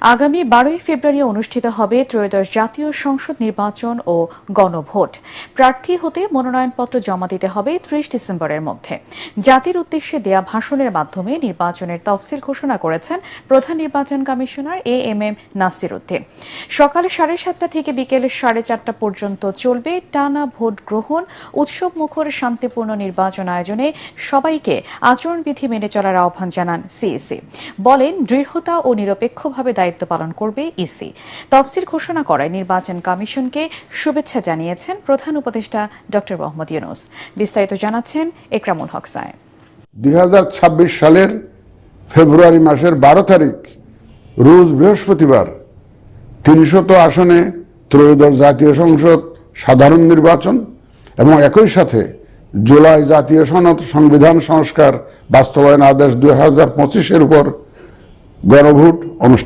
আগামী বারোই ফেব্রুয়ারি অনুষ্ঠিত হবে ত্রয়োদশ জাতীয় সংসদ নির্বাচন ও গণভোট। প্রার্থী হতে মনোনয়নপত্র জমা দিতে হবে ত্রিশ ডিসেম্বরের মধ্যে। জাতির উদ্দেশ্যে দেয়া ভাষণের মাধ্যমে নির্বাচনের তফসিল ঘোষণা করেছেন প্রধান নির্বাচন commissioner A M M Nasir Uddin সকালে সাড়ে সাতটা থেকে বিকেলে সাড়ে চারটা পর্যন্ত চলবে টানা ভোট গ্রহণ। উৎসব মুখর শান্তিপূর্ণ নির্বাচন আয়োজনে সবাইকে আচরণবিধি মেনে চলার আহ্বান জানান সিএসি বলেন, দৃঢ়তা ও নিরপেক্ষভাবে দায়িত্ব পালন করবে ইসি তফসিল ঘোষণা করায় নির্বাচন কমিশনকে শুভেচ্ছা জানিয়েছেন প্রধান উপদেষ্টা ডক্টর মোহাম্মদ ইউনুস। বিস্তারিত জানাচ্ছেন একরামুল হক সাহেব দুই সালের ফেব্রুয়ারি মাসের বারো তারিখ, রোজ বৃহস্পতিবার, তিনশত আসনে ত্রয়োদশ জাতীয় সংসদ সাধারণ নির্বাচন এবং একই সাথে জুলাই জাতীয় সনদ সংবিধান সংস্কার বাস্তবায়ন আদেশ দুই হাজার পঁচিশের উপর গণভোট অনুষ্ঠিত